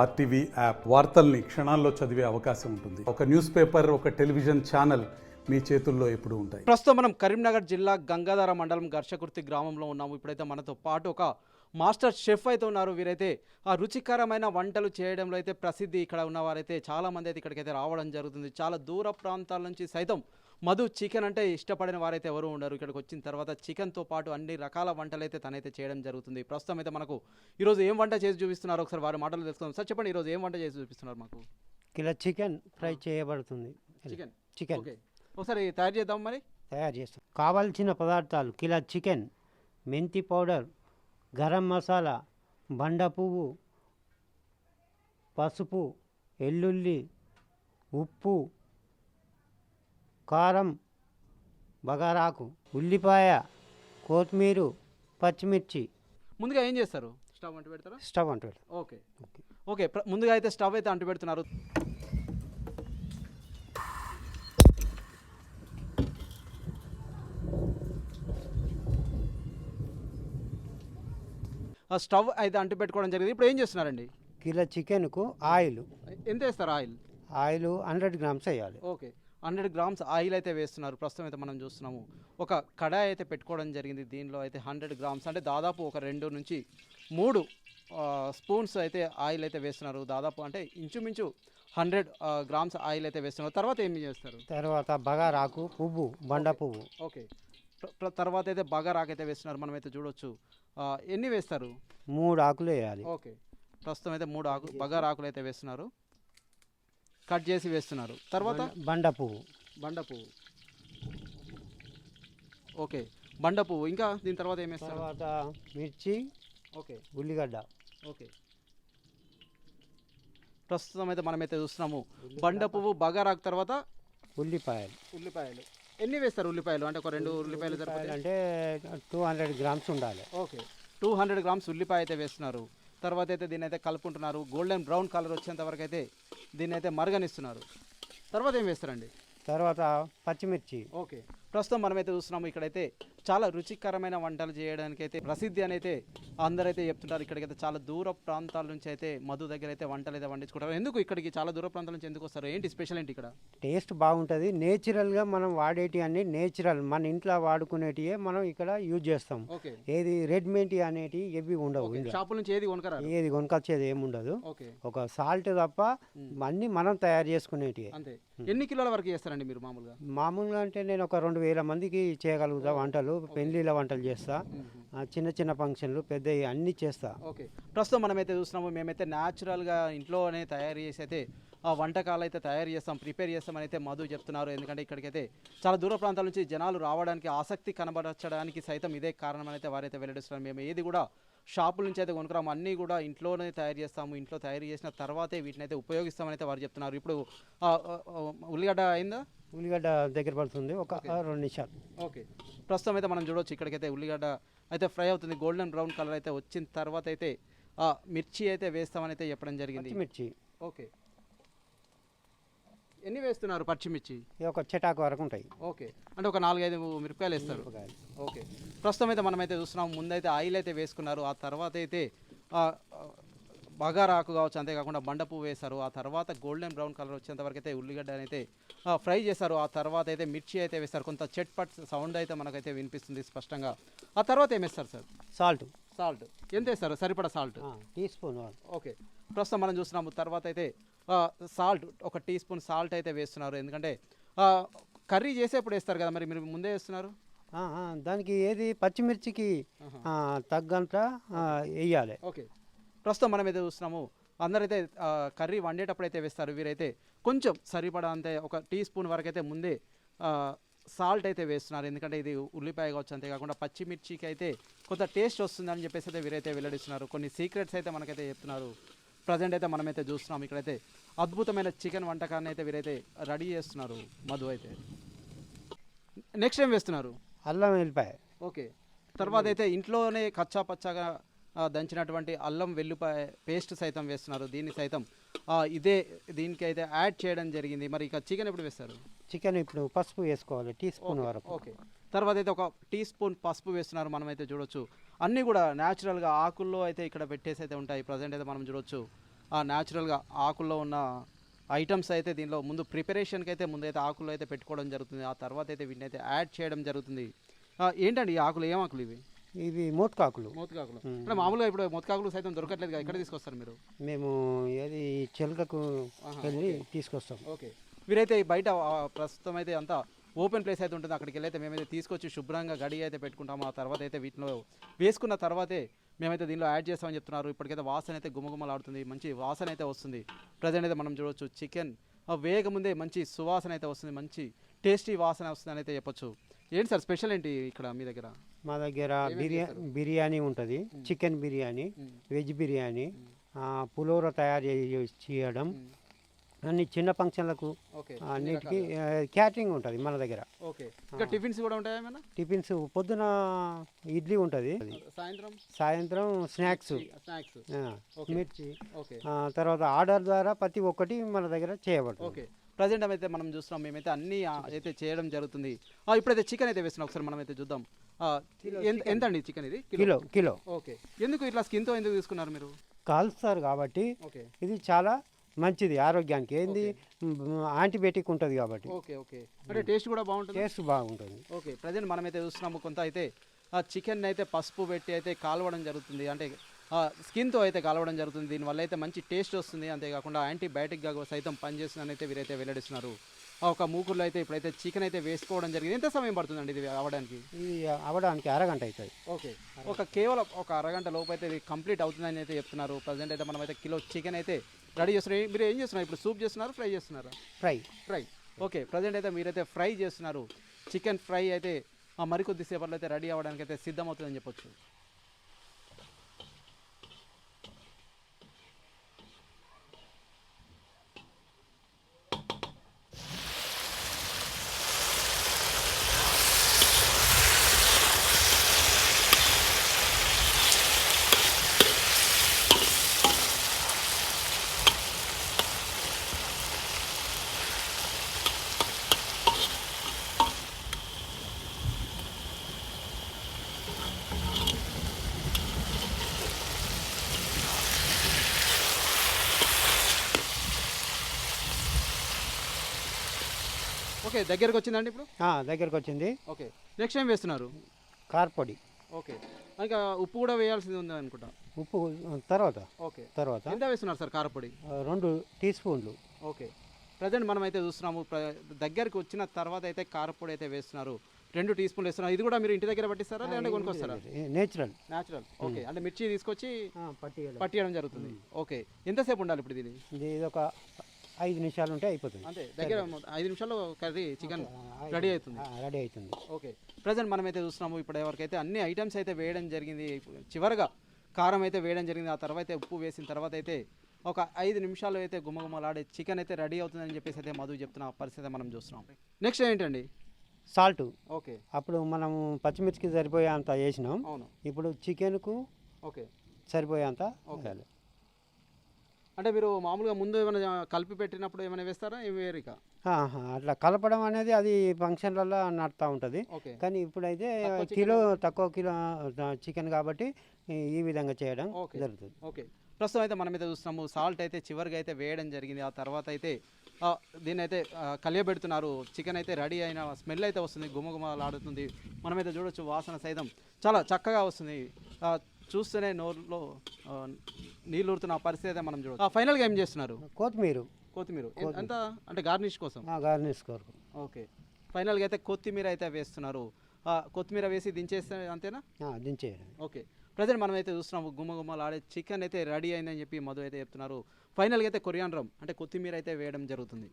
RTV app వార్తల్ని క్షణాల్లో చదివే అవకాశం ఉంటుంది. ఒక న్యూస్ పేపర్ ఒక టెలివిజన్ ఛానల్ మీ చేతుల్లో ఎప్పుడు ఉంటాయి. ప్రస్తుతం మనం కరీంనగర్ జిల్లా గంగాధర మండలం ఘర్షకుర్తి గ్రామంలో ఉన్నాము. ఇప్పుడైతే మనతో పాటు ఒక మాస్టర్ షెఫ్ అయితే ఉన్నారు. వీరైతే ఆ రుచికరమైన వంటలు చేయడంలో అయితే ప్రసిద్ధి ఇక్కడ ఉన్నవారైతే చాలా మంది అయితే ఇక్కడికైతే రావడం జరుగుతుంది. చాలా దూర ప్రాంతాల నుంచి సైతం మధు చికెన్ అంటే ఇష్టపడిన వారైతే ఎవరు ఉండరు. ఇక్కడికి వచ్చిన తర్వాత చికెన్తో పాటు అన్ని రకాల వంటలు అయితే తనైతే చేయడం జరుగుతుంది. ప్రస్తుతం అయితే మనకు ఈరోజు ఏం వంట చేసి చూపిస్తున్నారు ఒకసారి వారి మాటలు తెలుసుకుందాం. సార్ చెప్పండి ఈరోజు ఏం వంట చేసి చూపిస్తున్నారు మాకు? కిలో చికెన్ ఫ్రై చేయబడుతుంది. చికెన్? చికెన్. ఒకసారి తయారు చేద్దాం మరి. తయారు చేస్తాం. కావాల్సిన పదార్థాలు కిలో చికెన్ మెంతి పౌడర్ గరం మసాలా బండ పువ్వు పసుపు ఎల్లుల్లి ఉప్పు కారం బగారాకు ఉల్లిపాయ కొత్తిమీర పచ్చిమిర్చి. ముందుగా ఏం చేస్తారు? స్టవ్ అంటు పెడతారా? స్టవ్ అంటూ ఓకే. ఓకే ప్ర- ముందుగా అయితే స్టవ్ అయితే అంటు పెడుతున్నారు. ఆ స్టవ్ అయితే అంటు పెట్టుకోవడం జరిగింది. ఇప్పుడు ఏం చేస్తున్నారండి? కిలో చికెన్కు ఆయిల్. ఎంత వేస్తారు ఆయిల్? ఆయిల్ హండ్రెడ్ గ్రామ్స్ వేయాలి. ఓకే. హండ్రెడ్ గ్రామ్స్ ఆయిల్ అయితే వేస్తున్నారు. ప్రస్తుతం అయితే మనం చూస్తున్నాము. ఒక కడాయి అయితే పెట్టుకోవడం జరిగింది. దీనిలో అయితే హండ్రెడ్ గ్రామ్స్ అంటే దాదాపు ఒక రెండు నుంచి మూడు స్పూన్స్ అయితే ఆయిల్ అయితే వేస్తున్నారు. దాదాపు అంటే ఇంచుమించు హండ్రెడ్ గ్రామ్స్ ఆయిల్ అయితే వేస్తున్నారు. తర్వాత ఏమి చేస్తారు? తర్వాత బగారాకు పువ్వు బండ పువ్వు. ఓకే. తర్వాత అయితే బగారాకు అయితే వేస్తున్నారు. మనం అయితే చూడొచ్చు ఎన్ని వేస్తారు? మూడు ఆకులు వేయాలి. ఓకే. ప్రస్తుతం అయితే మూడు ఆకు బగారా ఆకులు అయితే వేస్తున్నారు. కట్ చేసి వేస్తున్నారు. తర్వాత? బండ పువ్వు. బండ పువ్వు. ఓకే. బండ పువ్వు. ఇంకా దీని తర్వాత ఏం వేస్తారు? తర్వాత మిర్చి ఓకే. ఉల్లిగడ్డ. ఓకే. ప్రస్తుతం అయితే మనమైతే చూస్తున్నాము. బండ పువ్వు బగారాకు తర్వాత? ఉల్లిపాయలు. ఉల్లిపాయలు. ఎన్ని వేస్తారు ఉల్లిపాయలు? అంటే ఒక రెండు ఉల్లిపాయలు అంటే టూ హండ్రెడ్ గ్రామ్స్ ఉండాలి. ఓకే. టూ హండ్రెడ్ గ్రామ్స్ ఉల్లిపాయ అయితే వేస్తున్నారు. తర్వాత అయితే దీన్ని అయితే కలుపుకుంటున్నారు. గోల్డెన్ బ్రౌన్ కలర్ వచ్చేంత వరకు అయితే దీన్ని అయితే మరగనిస్తున్నారు. తర్వాత ఏం వేస్తారండి? తర్వాత పచ్చిమిర్చి. ఓకే. ప్రస్తుతం మనమైతే చూస్తున్నాము ఇక్కడైతే చాలా రుచికరమైన వంటలు చేయడానికి అయితే ప్రసిద్ధి అని అయితే అందరైతే చెప్తుంటారు. ఇక్కడికైతే చాలా దూర ప్రాంతాల నుంచి అయితే మధు దగ్గర అయితే వంటలు అయితే వండించుకుంటారు. ఎందుకు ఇక్కడికి చాలా దూర ప్రాంతాల నుంచి ఎందుకు వస్తారు? ఏంటి స్పెషల్ ఏంటి ఇక్కడ? టేస్ట్ బాగుంటుంది. నేచురల్గా మనం వాడేటి అన్ని నేచురల్ మన ఇంట్లో వాడుకునేటివే మనం ఇక్కడ యూజ్ చేస్తాం. ఏది రెడ్మేంటి అనేటి ఏవి ఉండవు షాపుల నుంచి ఏది కొనకరా ఏది కొనుకొచ్చేది ఏమి ఉండదు. ఒక సాల్ట్ తప్ప అన్నీ మనం తయారు చేసుకునేటివి ఎన్ని కిలోల వరకు చేస్తారండి మీరు మామూలుగా? మామూలుగా అంటే నేను ఒక రెండు వేల మందికి చేయగలుగుతా వంటలు. పెళ్ళిళ్ళ వంటలు చేస్తా. చిన్న చిన్న ఫంక్షన్లు పెద్దవి అన్నీ చేస్తా. ఓకే. ప్రస్తుతం మనమైతే చూస్తున్నాము మేమైతే న్యాచురల్గా ఇంట్లోనే తయారు చేసి అయితే ఆ వంటకాలు అయితే తయారు చేస్తాం ప్రిపేర్ చేస్తామని అయితే మధు చెప్తున్నారు. ఎందుకంటే ఇక్కడికైతే చాలా దూర ప్రాంతాల నుంచి జనాలు రావడానికి ఆసక్తి కనబరచడానికి సైతం ఇదే కారణం అయితే వారైతే వెల్లడిస్తున్నారు. మేము ఏది కూడా షాపుల నుంచి అయితే కొనుక్కురాము. అన్నీ కూడా ఇంట్లోనే తయారు చేస్తాము. ఇంట్లో తయారు చేసిన తర్వాతే వీటిని అయితే ఉపయోగిస్తామని అయితే వారు చెప్తున్నారు. ఇప్పుడు ఉల్లిగడ్డ అయిందా? ఉల్లిగడ్డ దగ్గర పడుతుంది. ఒక రెండు నిమిషాలు. ఓకే. ప్రస్తుతం అయితే మనం చూడవచ్చు ఇక్కడికైతే ఉల్లిగడ్డ అయితే ఫ్రై అవుతుంది. గోల్డెన్ బ్రౌన్ కలర్ అయితే వచ్చిన తర్వాత అయితే ఆ, మిర్చి అయితే వేస్తామని అయితే చెప్పడం జరిగింది. పచ్చిమిర్చి. ఓకే. ఎన్ని వేస్తున్నారు పచ్చిమిర్చి? ఒక చెటాకు వరకు ఉంటాయి. ఓకే. అంటే ఒక నాలుగైదు మిరపకాయలు వేస్తారు. ఓకే. ప్రస్తుతం అయితే మనమైతే చూస్తున్నాం. ముందైతే ఆయిల్ అయితే వేసుకున్నారు. ఆ తర్వాత అయితే ఆ, ఆ, బగారా ఆకు కావచ్చు అంతేకాకుండా బండ పువ్వు వేశారు. ఆ తర్వాత గోల్డెన్ బ్రౌన్ కలర్ వచ్చేంత వరకు అయితే ఉల్లిగడ్డ అయితే ఫ్రై చేశారు. ఆ తర్వాత అయితే మిర్చి అయితే వేస్తారు కొంత చెట్ పట్ సౌండ్ అయితే మనకైతే వినిపిస్తుంది స్పష్టంగా. ఆ తర్వాత ఏం వేస్తారు సార్? సాల్ట్. సాల్ట్. ఎంత వేస్తారు? సరిపడా సాల్ట్? Tea spoon okay. ప్రస్తుతం మనం చూస్తున్నాము తర్వాత అయితే సాల్ట్ ఒక టీ స్పూన్ సాల్ట్ అయితే వేస్తున్నారు. ఎందుకంటే కర్రీ చేసేప్పుడు వేస్తారు కదా మరి మీరు ముందే వేస్తున్నారు? దానికి ఏది? పచ్చిమిర్చికి తగ్గంత వేయాలి. ఓకే. ప్రస్తుతం మనం అయితే చూస్తున్నాము అందరైతే కర్రీ వండేటప్పుడు అయితే వేస్తారు. వీరైతే కొంచెం సరిపడా అంతే ఒక టీ స్పూన్ వరకు అయితే ముందే సాల్ట్ అయితే వేస్తున్నారు. ఎందుకంటే ఇది ఉల్లిపాయ కావచ్చు అంతేకాకుండా పచ్చిమిర్చికి అయితే కొంత టేస్ట్ వస్తుందని చెప్పేసి అయితే వీరైతే వెల్లడిస్తున్నారు. కొన్ని సీక్రెట్స్ అయితే మనకైతే చెప్తున్నారు. ప్రజెంట్ అయితే మనమైతే చూస్తున్నాం. ఇక్కడైతే అద్భుతమైన చికెన్ వంటకాన్ని అయితే వీరైతే రెడీ చేస్తున్నారు. మధు అయితే. నెక్స్ట్ ఏం వేస్తున్నారు? అల్లం వెల్లిపాయ. ఓకే. తర్వాత అయితే ఇంట్లోనే కచ్చా పచ్చాగా దంచినటువంటి అల్లం వెల్లుపాయ పేస్ట్ సైతం వేస్తున్నారు. దీన్ని సైతం ఇదే దీనికి అయితే యాడ్ చేయడం జరిగింది. మరి ఇక చికెన్ ఎప్పుడు వేస్తారు? చికెన్ ఇప్పుడు పసుపు వేసుకోవాలి టీ స్పూన్ వరకు. ఓకే. తర్వాత అయితే ఒక టీ స్పూన్ పసుపు వేస్తున్నారు మనం అయితే చూడొచ్చు. అన్నీ కూడా న్యాచురల్గా ఆకుల్లో అయితే ఇక్కడ పెట్టేసి అయితే ఉంటాయి. ప్రజెంట్ అయితే మనం చూడొచ్చు. ఆ న్యాచురల్గా ఆకుల్లో ఉన్న ఐటమ్స్ అయితే దీనిలో ముందు ప్రిపరేషన్కి అయితే ముందు అయితే ఆకులు అయితే పెట్టుకోవడం జరుగుతుంది. ఆ తర్వాత అయితే వీటిని అయితే యాడ్ చేయడం జరుగుతుంది. ఏంటండి ఈ ఆకులు? ఏం ఆకులు ఇవి? ఇవి మోత్కాకులు. మోతకాకులు. అంటే మామూలుగా ఇప్పుడు మోతకాకులు సైతం దొరకట్లేదు కదా ఎక్కడ తీసుకొస్తారు మీరు? మేము ఏది చెలకకు వెళ్ళి తీసుకొస్తాం. ఓకే. మీరైతే ఈ బయట ఆ, ప్రస్తుతం అయితే అంతా ఓపెన్ ప్లేస్ అయితే ఉంటుంది. అక్కడికి వెళ్ళి అయితే మేమైతే తీసుకొచ్చి శుభ్రంగా గడి అయితే పెట్టుకుంటాము. ఆ తర్వాత అయితే వీటిలో వేసుకున్న తర్వాతే మేమైతే దీనిలో యాడ్ చేస్తామని చెప్తున్నారు. ఇప్పటికైతే వాసన అయితే గుమగుమలాడుతుంది. మంచి వాసన అయితే వస్తుంది. ప్రజెంట్ అయితే మనం చూడవచ్చు చికెన్ వేగ ముందే మంచి సువాసన అయితే వస్తుంది. మంచి టేస్టీ వాసన వస్తుంది అని అయితే చెప్పొచ్చు. ఏంటి సార్ స్పెషల్ ఏంటి ఇక్కడ మీ దగ్గర? మా దగ్గర బిర్యా బిర్యానీ ఉంటుంది చికెన్ బిర్యానీ వెజ్ బిర్యానీ ఆ, పులిహోర తయారు చేయ- చేయడం. అన్ని చిన్న ఫంక్షన్లకు అన్నిటికీ క్యాటరింగ్ ఉంటుంది మన దగ్గర. టిఫిన్స్ కూడా ఉంటాయా టిఫిన్స్ పొద్దున ఇడ్లీ ఉంటుంది సాయంత్రం? సాయంత్రం స్నాక్స్. మిర్చి. తర్వాత ఆర్డర్ ద్వారా ప్రతి ఒక్కటి మన దగ్గర చేయబడుతుంది. ప్రజెంట్ అయితే మనం చూస్తున్నాం మేమైతే అన్ని అయితే చేయడం జరుగుతుంది. ఇప్పుడైతే చికెన్ అయితే వేస్తున్నాం ఒకసారి మనం అయితే చూద్దాం ఎంత అండి చికెన్ ఇది? కిలో. Kilo okay. ఎందుకు ఇట్లా స్కిన్తో ఎందుకు తీసుకున్నారు మీరు? కాల్స్తారు కాబట్టి ఇది చాలా మంచిది ఆరోగ్యానికి. ఏంది? యాంటీబయాటిక్ ఉంటుంది కాబట్టి. Okay okay. అంటే టేస్ట్ కూడా బాగుంటుంది? టేస్ట్ బాగుంటుంది. ఓకే. ప్రజెంట్ మనమైతే చూస్తున్నాము కొంత అయితే ఆ చికెన్ అయితే పసుపు పెట్టి అయితే కాలవడం జరుగుతుంది. అంటే స్కిన్తో అయితే కాలవడం జరుగుతుంది. దీనివల్ల అయితే మంచి టేస్ట్ వస్తుంది. అంతేకాకుండా యాంటీబయాటిక్గా సైతం పనిచేస్తుందని అయితే వీరైతే వెల్లడిస్తున్నారు. ఒక మూకుల్లో అయితే ఇప్పుడైతే చికెన్ అయితే వేసుకోవడం జరిగింది. ఎంత సమయం పడుతుందండి ఇది అవ్వడానికి ఇది అవడానికి అరగంట అవుతుంది ఓకే. ఒక కేవలం ఒక అరగంట లోపు అయితే ఇది కంప్లీట్ అవుతుందని అయితే చెప్తున్నారు. ప్రజెంట్ అయితే మనం అయితే కిలో చికెన్ అయితే రెడీ చేస్తున్నారు మీరు ఏం చేస్తున్నారు? ఇప్పుడు సూప్ చేస్తున్నారు ఫ్రై చేస్తున్నారా? ఫ్రై. ఫ్రై. ఓకే. ప్రజెంట్ అయితే మీరైతే ఫ్రై చేస్తున్నారు. చికెన్ ఫ్రై అయితే మరికొద్ది సేపట్లో అయితే రెడీ అవ్వడానికి అయితే సిద్ధమవుతుందని చెప్పొచ్చు. ఓకే దగ్గరకు వచ్చిందండి ఇప్పుడు? దగ్గరకు వచ్చింది. ఓకే నెక్స్ట్ టైం వేస్తున్నారు? కార్పొడి ఓకే ఇంకా ఉప్పు కూడా వేయాల్సింది ఉంది అనుకుంటా. ఉప్పు తర్వాత. ఓకే. తర్వాత. ఎంత వేస్తున్నారు సార్ కారపొడి రెండు టీ స్పూన్లు. ఓకే ప్రజెంట్ మనం అయితే చూస్తున్నాము దగ్గరికి వచ్చిన తర్వాత అయితే కారపొడి అయితే వేస్తున్నారు. రెండు టీ స్పూన్లు వేస్తున్నారు. ఇది కూడా మీరు ఇంటి దగ్గర పట్టిస్తారా? లేదంటే కొనుక్కొస్తారా? నేచురల్ న్యాచురల్ ఓకే అంటే మిర్చి తీసుకొచ్చి పట్టి పట్టియడం. జరుగుతుంది. ఓకే ఎంతసేపు ఉండాలి ఇప్పుడు ఇది ఇది ఒక ఐదు నిమిషాలు ఉంటే అయిపోతుంది. అంతే దగ్గర ఐదు నిమిషాల్లో కర్రీ చికెన్ రెడీ అవుతుంది. రెడీ అవుతుంది. ఓకే ప్రజెంట్ మనమైతే చూస్తున్నాము ఇప్పటి వరకు అయితే అన్ని ఐటమ్స్ అయితే వేయడం జరిగింది చివరగా కారం అయితే వేయడం జరిగింది ఆ తర్వాత ఉప్పు వేసిన తర్వాత అయితే ఒక ఐదు నిమిషాలు అయితే గుమ్మగుమ్మలాడే చికెన్ అయితే రెడీ అవుతుందని చెప్పేసి అయితే మధు చెప్తున్న పరిస్థితి మనం చూస్తున్నాం. నెక్స్ట్ ఏంటండి? సాల్ట్. ఓకే. అప్పుడు మనం పచ్చిమిర్చికి సరిపోయేంత వేసినాం. అవును. ఇప్పుడు చికెన్కు ఓకే. సరిపోయేంత ఓకే. అంటే మీరు మామూలుగా ముందు ఏమైనా కలిపి పెట్టినప్పుడు ఏమైనా వేస్తారా? ఏమి వేరు ఇక ఆహా, అట్లా కలపడం అనేది అది ఫంక్షన్లలో నడుతూ ఉంటుంది. కానీ ఇప్పుడైతే కిలో తక్కువ కిలో చికెన్ కాబట్టి ఈ- విధంగా చేయడం ఓకే. జరుగుతుంది. ఓకే. ప్రస్తుతం అయితే మనం అయితే చూస్తున్నాము సాల్ట్ అయితే చివరిగా అయితే వేయడం జరిగింది. ఆ తర్వాత అయితే ఆ, దీన్ని అయితే కలియబెడుతున్నారు. చికెన్ అయితే రెడీ అయిన స్మెల్ అయితే వస్తుంది గుమగుమలాడుతుంది మనమైతే చూడొచ్చు వాసన సైతం చాలా చక్కగా వస్తుంది. చూస్తేనే నోరులో ఆ, నీళ్ళు ఊరుతున్న పరిస్థితి అయితే మనం చూడొచ్చు. ఫైనల్గా ఏం చేస్తున్నారు? కొత్తిమీర. కొత్తిమీర. ఎంత అంటే గార్నిష్ కోసం? గార్నిష్ కొరకు. ఓకే. ఫైనల్గా అయితే కొత్తిమీర అయితే వేస్తున్నారు. ఆ, కొత్తిమీర వేసి దించేస్తే అంతేనా? ఆ, దించేయడం. ఓకే. ప్రజెంట్ మనం అయితే చూస్తున్నాము గుమ్మ గుమ్మలాడే చికెన్ అయితే రెడీ అయిందని చెప్పి మధు అయితే చెప్తున్నారు. ఫైనల్గా అయితే కొరియాండ్రం అంటే కొత్తిమీర అయితే వేయడం జరుగుతుంది.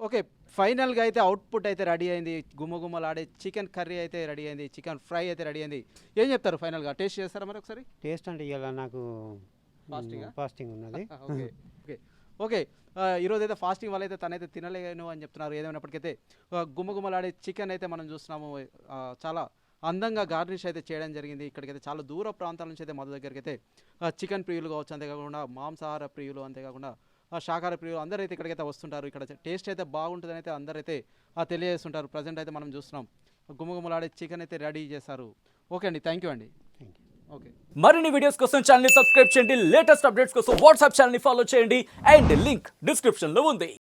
ఓకే ఫైనల్గా అయితే అవుట్పుట్ అయితే రెడీ అయింది. గుమ్మగుమ్మలాడే చికెన్ కర్రీ అయితే రెడీ అయింది. చికెన్ ఫ్రై అయితే రెడీ అయింది. ఏం చెప్తారు ఫైనల్గా? టేస్ట్ చేస్తారా మరి ఒకసారి? టేస్ట్ అంటే ఇలా నాకు ఆ? ఫాస్టింగ్ ఉన్నది. Okay okay. ఓకే ఈరోజు అయితే ఫాస్టింగ్ వల్ల అయితే తనైతే తినలేను అని చెప్తున్నారు. ఏదేమైనప్పటికైతే ఆ, గుమ్మగుమ్మలాడే చికెన్ అయితే మనం చూస్తున్నాము. చాలా అందంగా గార్నిష్ అయితే చేయడం జరిగింది. ఇక్కడికైతే చాలా దూర ప్రాంతాల నుంచి అయితే మధు దగ్గరికి అయితే చికెన్ ప్రియులు కావచ్చు అంతేకాకుండా మాంసాహార ప్రియులు అంతేకాకుండా ఆ, శాకాహార ప్రియులు అందరూ అయితే ఇక్కడికైతే వస్తుంటారు. ఇక్కడ టేస్ట్ అయితే బాగుంటుందని అయితే అందరూ అయితే ఆ, తెలియజేస్తుంటారు. ప్రజెంట్ అయితే మనం చూస్తున్నాం. గుమ్మగుమ్మలాడే చికెన్ అయితే రెడీ చేశారు. ఓకే అండి. థ్యాంక్ యూ అండి. Thank you okay. మరిన్ని వీడియోస్ కోసం ఛానల్ సబ్స్క్రైబ్ చేయండి. లేటెస్ట్ అప్డేట్స్ కోసం వాట్సాప్ ఛానల్ ఫాలో చేయండి. అండ్ లింక్ డిస్క్రిప్షన్లో ఉంది.